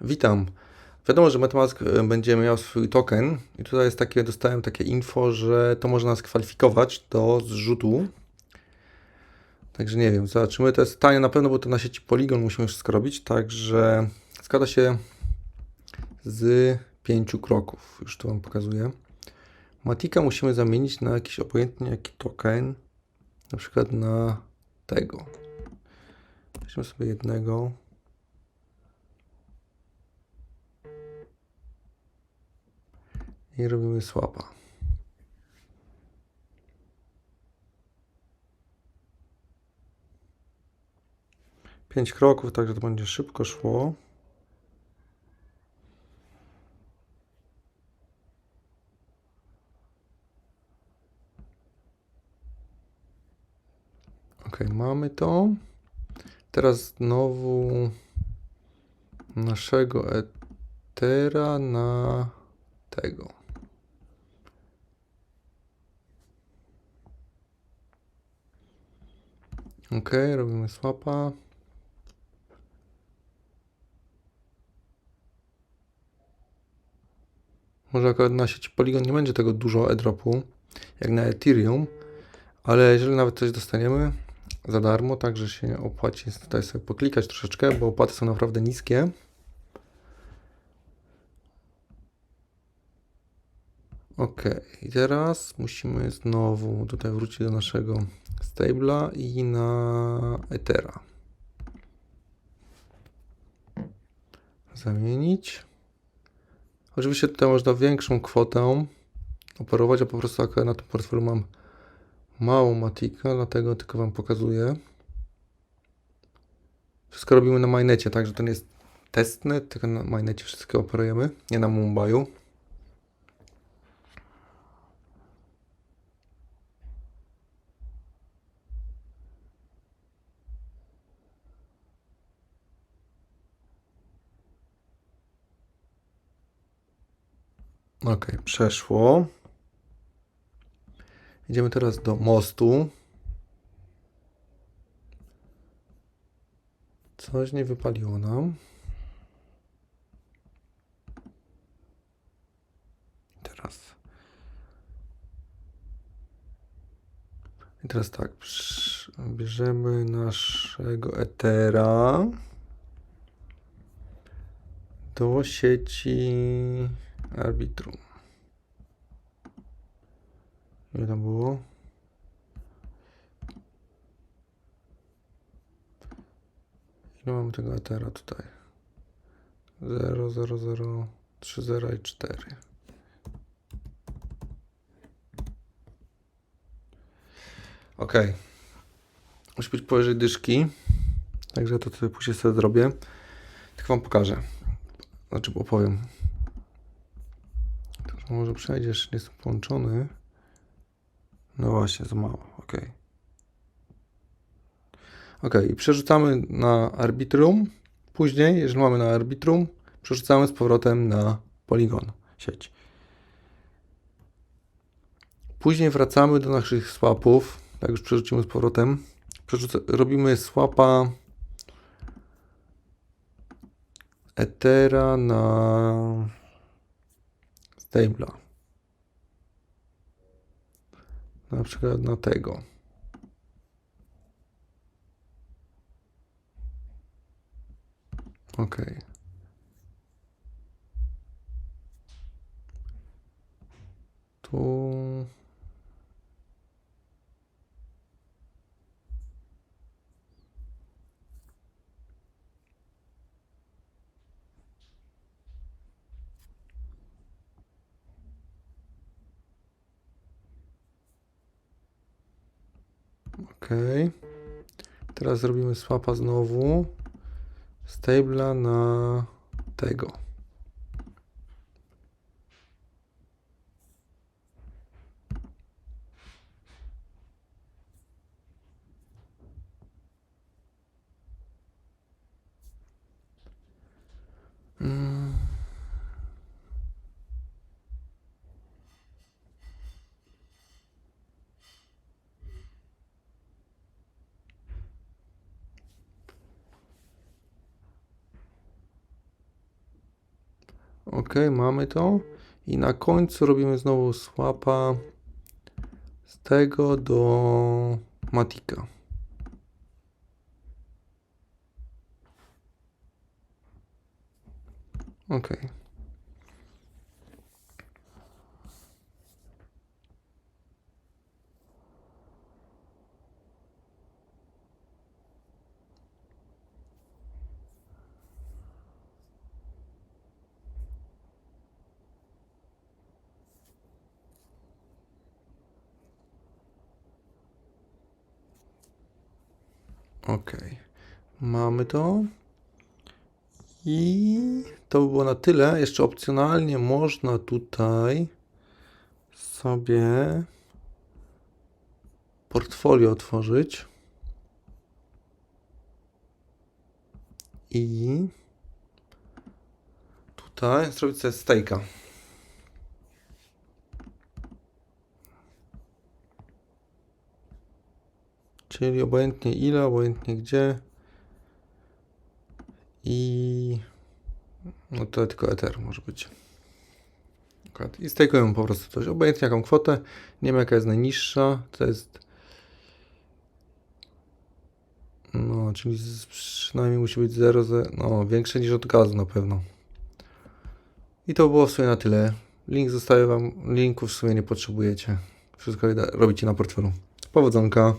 Witam. Wiadomo, że MetaMask e, będzie miał swój token i tutaj jest takie, dostałem takie info, że to może nas kwalifikować do zrzutu. Także nie wiem, zobaczymy. To jest tanie na pewno, bo to na sieci Polygon musimy wszystko robić, także składa się z pięciu kroków. Już tu Wam pokazuję. Matika musimy zamienić na jakiś obojętnie jaki token, na przykład na tego. Weźmy sobie jednego. I robimy swapa. Pięć kroków, także to będzie szybko szło. Ok, mamy to. Teraz znowu naszego Ethera na tego. Ok, robimy swapa. Może akurat na sieci Polygon nie będzie tego dużo e-dropu, jak na Ethereum, ale jeżeli nawet coś dostaniemy za darmo, także się opłaci tutaj sobie poklikać troszeczkę, bo opłaty są naprawdę niskie. Ok, i teraz musimy znowu tutaj wrócić do naszego stabla i na Ethera. Zamienić. Oczywiście tutaj można większą kwotę operować, a po prostu na tym portfelu mam małą matika, dlatego tylko Wam pokazuję. Wszystko robimy na mainnecie, także ten jest testnet, tylko na mainnecie wszystko operujemy, nie na Mumbai'u. Ok, przeszło. Idziemy teraz do mostu. Coś nie wypaliło nam. Teraz. I teraz tak, bierzemy naszego Ethera do sieci Arbitrum. Ile tam było? Ile mamy tego Ethera tutaj? 0, 0, 0, 3, 0 i 4. Ok. Musi być powyżej dyszki. Także to tutaj później sobie zrobię. Tylko wam pokażę. Znaczy opowiem. Może przejdziesz, jest połączony. No właśnie, za mało. Ok. Ok, i przerzucamy na Arbitrum. Później, jeżeli mamy na Arbitrum, przerzucamy z powrotem na Polygon sieć. Później wracamy do naszych swapów. Tak już przerzucimy z powrotem. Robimy swapa Ethera na Stabla. Na przykład na tego. Ok. Tu. Ok. Teraz zrobimy swapa znowu. Stabla na tego. Ok, mamy to. I na końcu robimy znowu swapa z tego do Matika. Ok. Ok. Mamy to. I to by było na tyle. Jeszcze opcjonalnie można tutaj sobie portfolio otworzyć. I tutaj zrobić sobie stejka. Czyli obojętnie ile, obojętnie gdzie. I no to tylko Ether może być. I stakujemy po prostu coś. Obojętnie jaką kwotę. Nie wiem jaka jest najniższa. To jest. No, czyli przynajmniej musi być 0, no większe niż od gazu na pewno. I to było w sumie na tyle. Link zostaje wam, linków w sumie nie potrzebujecie. Wszystko robicie na portfelu. Powodzonka.